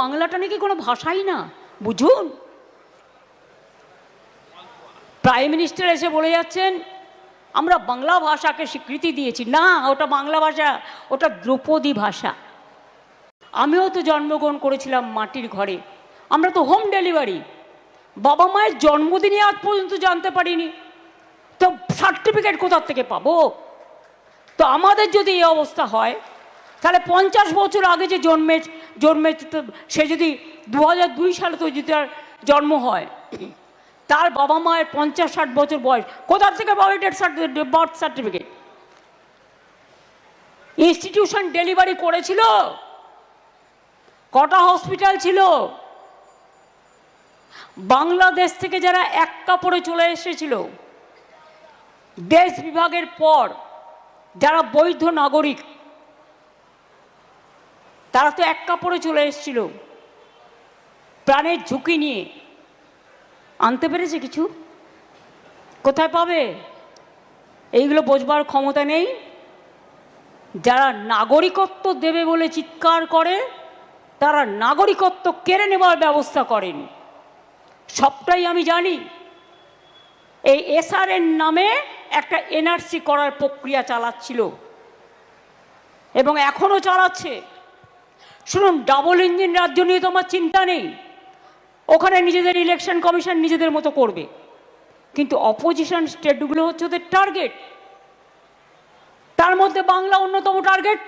বাংলাটা নাকি কোনো ভাষাই না, বুঝুন। প্রাইম মিনিস্টার এসে বলে যাচ্ছেন, আমরা বাংলা ভাষাকে স্বীকৃতি দিয়েছি। না, ওটা বাংলা ভাষা, ওটা দ্রৌপদী ভাষা। আমিও তো জন্মগ্রহণ করেছিলাম মাটির ঘরে। আমরা তো হোম ডেলিভারি বাবা মায়ের জন্মদিনে আজ পর্যন্ত জানতে পারিনি। তো সার্টিফিকেট কোথার থেকে পাবো? তো আমাদের যদি এই অবস্থা হয়, তাহলে পঞ্চাশ বছর আগে যে জন্মে জন্মে সে যদি দু দুই সালে তো যদি তার জন্ম হয়, তার বাবা মায়ের পঞ্চাশ ষাট বছর বয়স, কোথার থেকে পাবে death certificate birth certificate institution delivery করেছিল, কটা হসপিটাল ছিল, বাংলাদেশ থেকে যারা এক কাপড়ে চলে এসেছিল, দেশ বিভাগের পর যারা বৈধ নাগরিক তারা তো এক কাপড়ে চলে এসেছিল। প্রাণের ঝুঁকি নিয়ে। আনতে পেরেছে কিছু? কোথায় পাবে? এইগুলো বোঝবার ক্ষমতা নেই। যারা নাগরিকত্ব দেবে বলে চিৎকার করে, তারা নাগরিকত্ব কেড়ে নেবার ব্যবস্থা করেন। সবটাই আমি জানি। এই এসআরএন নামে একটা এনআরসি করার প্রক্রিয়া চালাচ্ছিল। এবং এখনও চালাচ্ছে। শুনুন ডাবল ইঞ্জিন রাজ্য নিয়ে তোমার চিন্তা নেই। ওখানে নিজেদের ইলেকশন কমিশন নিজেদের মতো করবে। কিন্তু অপোজিশন স্টেটগুলো হচ্ছে ওদের টার্গেট তার মধ্যে বাংলা অন্যতম টার্গেট